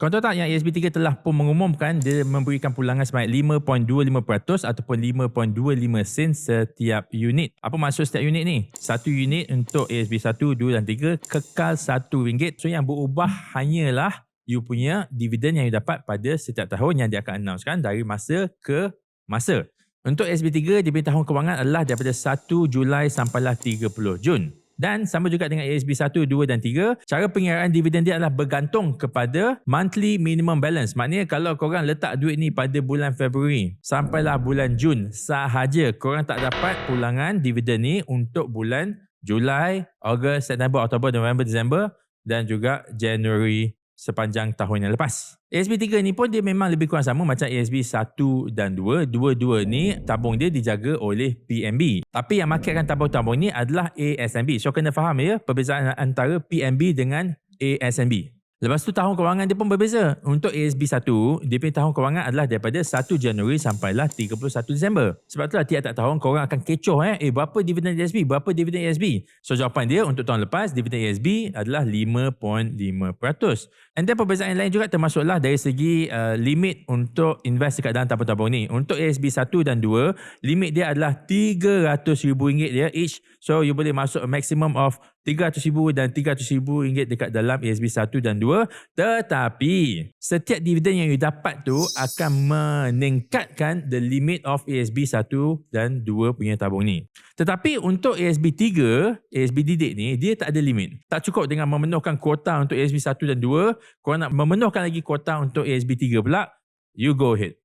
Tahu tak yang ASB 3 telah pun mengumumkan dia memberikan pulangan sebanyak 5.25% ataupun 5.25 sen setiap unit. Apa maksud setiap unit ni? Satu unit untuk ASB 1, 2 dan 3 kekal RM1. So yang berubah hanyalah you punya dividen yang you dapat pada setiap tahun yang dia akan announcekan dari masa ke masa. Untuk ASB 3, diberi tahun kewangan adalah daripada 1 Julai sampailah 30 Jun. Dan sama juga dengan ASB 1, 2 dan 3, cara pengiraan dividen dia adalah bergantung kepada monthly minimum balance. Maknanya kalau korang letak duit ni pada bulan Februari sampailah bulan Jun sahaja, korang tak dapat pulangan dividen ni untuk bulan Julai, Ogos, September, Oktober, November, Disember dan juga Januari sepanjang tahun yang lepas. ASB 3 ni pun dia memang lebih kurang sama macam ASB 1 dan 2. Dua-dua ni tabung dia dijaga oleh PNB. Tapi yang marketkan tabung-tabung ni adalah ASNB. So kena faham ya perbezaan antara PNB dengan ASNB. Lepas tu tahun kewangan dia pun berbeza. Untuk ASB 1, dia punya tahun kewangan adalah daripada 1 Januari sampailah 31 Disember. Sebab itulah tiap-tiap tahun korang akan kecoh eh. Eh berapa dividen ASB? Berapa dividen ASB? So jawapan dia untuk tahun lepas, dividen ASB adalah 5.5%. And then perbezaan lain juga termasuklah dari segi uh, limit untuk invest dekat dalam tabung-tabung ni. Untuk ASB 1 dan 2, limit dia adalah RM300,000 dia each. So you boleh masuk a maximum of RM300,000 dan RM300,000 dekat dalam ASB 1 dan 2. Tetapi setiap dividen yang you dapat tu akan meningkatkan the limit of ASB 1 dan 2 punya tabung ni. Tetapi untuk ASB 3, ASB didik ni dia tak ada limit. Tak cukup dengan memenuhkan kuota untuk ASB 1 dan 2. Kau nak memenuhkan lagi kuota untuk ASB 3 pula, you go ahead.